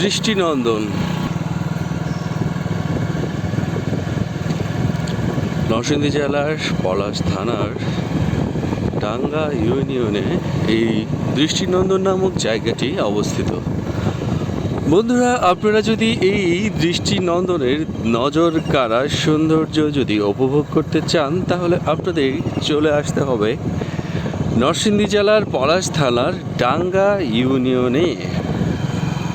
দৃষ্টিনন্দন। নরসিংদী জেলার পলাশ থানার টাঙ্গা ইউনিয়নে এই দৃষ্টিনন্দন নামক জায়গাটি অবস্থিত। বন্ধুরা, আপনারা যদি এই দৃষ্টিনন্দনের নজর কাড়া সৌন্দর্য যদি উপভোগ করতে চান, তাহলে আপনাদের চলে আসতে হবে নরসিংদী জেলার পলাশ থানার ডাঙ্গা ইউনিয়নে।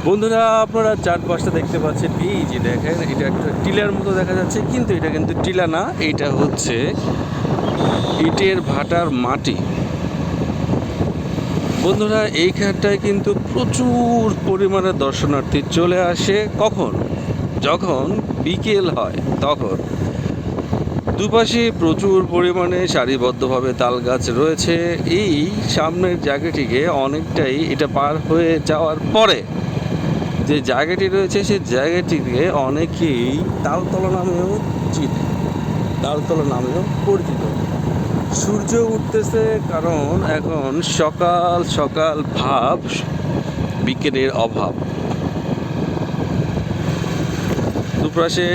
বন্ধুরা, আপনারা চারপাশটা দেখতে পাচ্ছেন। এই যে দেখেন, এটা একটা টিলার মতো দেখা যাচ্ছে, কিন্তু এটা কিন্তু টিলা না, এটা হচ্ছে ইটের ভাটার মাটি। বন্ধুরা, এইখানটায় কিন্তু প্রচুর পরিমাণে দর্শনার্থী চলে আসে। কখন? যখন বিকেল হয়, তখন। দুপাশে প্রচুর পরিমাণে সারিবদ্ধভাবে তাল গাছ রয়েছে। এই সামনের জায়গাটিকে অনেকটাই এটা পার হয়ে যাওয়ার পরে যে জায়গাটি রয়েছে, সেই জায়গাটিকে অনেকেই তালতলা নামেও চিনে। তালতলা নামেও পরিচিত। সূর্য উঠতেছে কারণ এখন সকাল সকাল ভাব বিকেলের অভাব। দুপাশে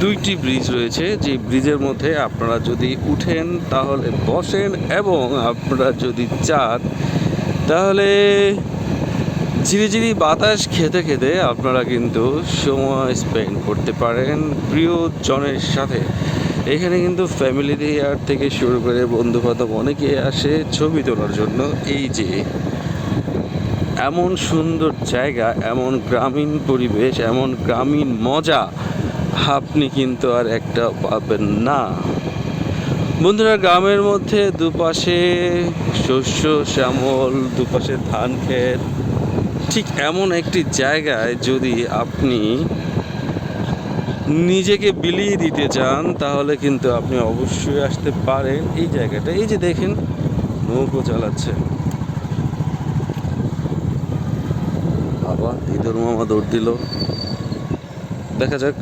দুইটি ব্রিজ রয়েছে। যে ব্রিজের মধ্যে আপনারা যদি উঠেন, তাহলে বসেন এবং আপনারা যদি চান তাহলে ঝিরিঝিরি বাতাস খেতে খেতে আপনারা কিন্তু সময় স্পেন্ড করতে পারেন প্রিয়জনের সাথে। এখানে কিন্তু ফ্যামিলি ইয়ার থেকে শুরু করে বন্ধু বান্ধব অনেকে আসে ছবি তোলার জন্য। এই যে, এমন সুন্দর জায়গা, এমন গ্রামীণ পরিবেশ, এমন গ্রামীণ মজা, আপনি কিন্তু আর একটা পাবেন না। বন্ধুরা, গ্রামের মধ্যে দুপাশে শস্য, শ্যামল, দুপাশে ধান ক্ষেত ঠিক এমন একটি জায়গায় যদি আপনি নিজেকে বিলিয়ে দিতে চান, তাহলে কিন্তু আপনি অবশ্যই আসতে পারেন এই জায়গাটা। এই যে দেখেন, নৌকো চালাচ্ছে। বাবা ঈদুর মামা দৌড় দিল। দেখা যাক।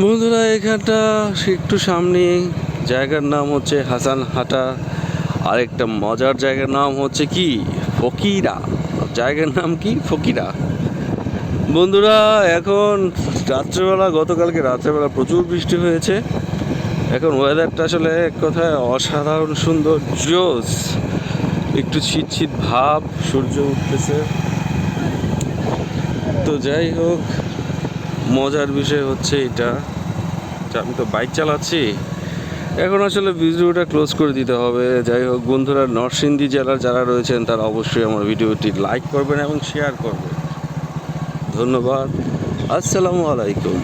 বন্ধুরা এখানটা একটু সামনে জায়গার নাম হচ্ছে হাসান হাটা। আরেকটা মজার জায়গার নাম হচ্ছে কি? ফকিরা। জায়গার নাম কি? ফকিরা। বন্ধুরা, এখন রাত্রেবেলা, গতকালকে রাত্রেবেলা প্রচুর বৃষ্টি হয়েছে। এখন ওয়েদারটা আসলে এক কথায় অসাধারণ সুন্দর জোস একটু শীত শীত ভাব, সূর্য উঠতেছে। তো যাই হোক, মজার বিষয় হচ্ছে এটা আমি তো বাইক চালাচ্ছি। এখন আসলে ভিডিওটা ক্লোজ করে দিতে হবে। যাই হোক, বন্ধুরা, নরসিংদী জেলার যারা রয়েছেন, তারা অবশ্যই আমার ভিডিওটি লাইক করবেন এবং শেয়ার করবেন। ধন্যবাদ। আসসালামু আলাইকুম।